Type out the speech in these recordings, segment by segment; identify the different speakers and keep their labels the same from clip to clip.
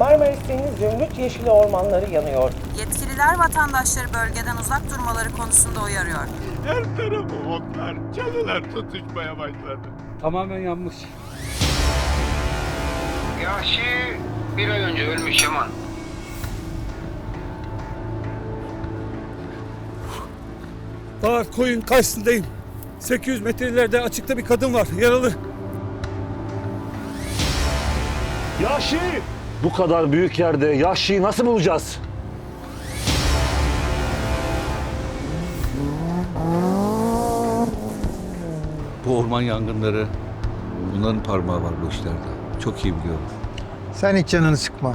Speaker 1: Marmaris'in zümrüt yeşili ormanları yanıyor.
Speaker 2: Yetkililer vatandaşları bölgeden uzak durmaları konusunda uyarıyor.
Speaker 3: Her tarafı otlar, çalılar tutuşmaya başladı.
Speaker 4: Tamamen yanmış.
Speaker 5: Yahşi bir ay önce ölmüş Yaman.
Speaker 4: Dağ koyun karşısındayım. 800 metre ileride açıkta bir kadın var. Yaralı.
Speaker 6: Yahşi! Bu kadar büyük yerde Yahşi'yi nasıl bulacağız?
Speaker 7: Bu orman yangınları bunların parmağı var bu işlerde. Çok iyi biliyorum.
Speaker 8: Sen hiç canını sıkma.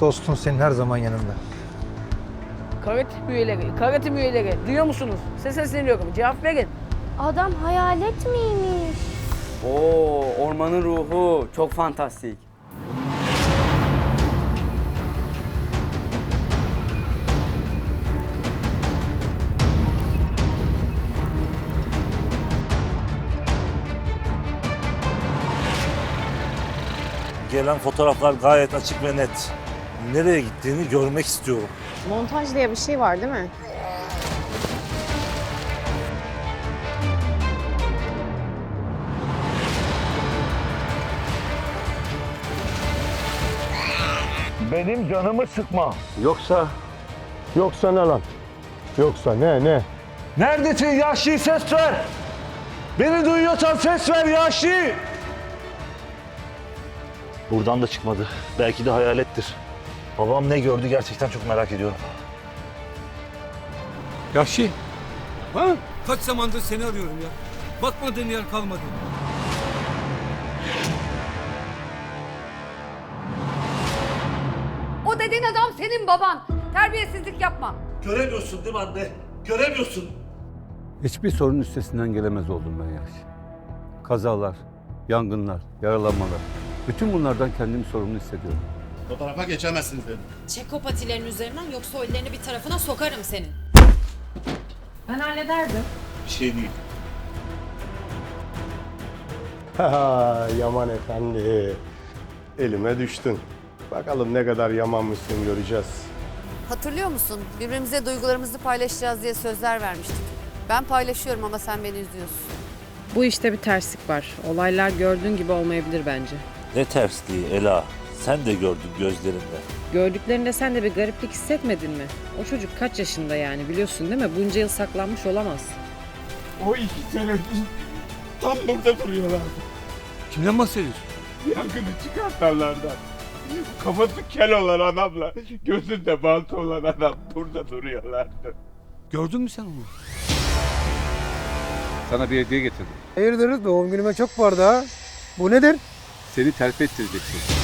Speaker 8: Dostun senin her zaman yanında.
Speaker 9: Karatim üyeleri, karatim üyeleri duyuyor musunuz? Size sesleniyorum. Cevap verin.
Speaker 10: Adam hayalet miymiş?
Speaker 11: Oo, ormanın ruhu çok fantastik.
Speaker 6: Gelen fotoğraflar gayet açık ve net. Nereye gittiğini görmek istiyorum.
Speaker 2: Montaj diye bir şey var değil mi?
Speaker 6: Benim canımı sıkma.
Speaker 3: Yoksa, yoksa ne lan? Yoksa ne ne?
Speaker 6: Neredesin Yahşi ses ver. Beni duyuyorsan ses ver Yahşi. Buradan da çıkmadı. Belki de hayalettir. Babam ne gördü gerçekten çok merak ediyorum.
Speaker 4: Yahşi. Ha? Kaç zamandır seni arıyorum ya. Bakmadığın yer kalmadı.
Speaker 9: O dediğin adam senin baban. Terbiyesizlik yapma.
Speaker 6: Göremiyorsun değil mi anne? Göremiyorsun.
Speaker 7: Hiçbir sorun üstesinden gelemez oldum ben Yahşi. Kazalar, yangınlar, yaralanmalar. Bütün bunlardan kendimi sorumlu hissediyorum.
Speaker 3: O tarafa geçemezsiniz dedim.
Speaker 2: Çek o patilerin üzerinden yoksa o ellerini bir tarafına sokarım senin. Ben hallederdim.
Speaker 6: Bir şey değil.
Speaker 3: Ha Yaman efendi. Elime düştün. Bakalım ne kadar yamanmışsın göreceğiz.
Speaker 2: Hatırlıyor musun? Birbirimize duygularımızı paylaşacağız diye sözler vermiştik. Ben paylaşıyorum ama sen beni üzüyorsun.
Speaker 9: Bu işte bir terslik var. Olaylar gördüğün gibi olmayabilir bence.
Speaker 6: Ne tersliği Ela. Sen de gördün gözlerinde.
Speaker 9: Gördüklerinde sen de bir gariplik hissetmedin mi? O çocuk kaç yaşında yani biliyorsun değil mi? Bunca yıl saklanmış olamaz.
Speaker 3: O iki sene tam burada duruyorlar.
Speaker 4: Kimden bahsediyorsun?
Speaker 3: Yangını çıkartanlardan. Kafası kel olan adamla gözünde bant olan adam burada duruyorlardı.
Speaker 4: Gördün mü sen onu? Sana bir hediye getirdim.
Speaker 8: Hayırdır doğum günüme çok vardı ha. Bu nedir?
Speaker 7: Seni terfi ettireceksin.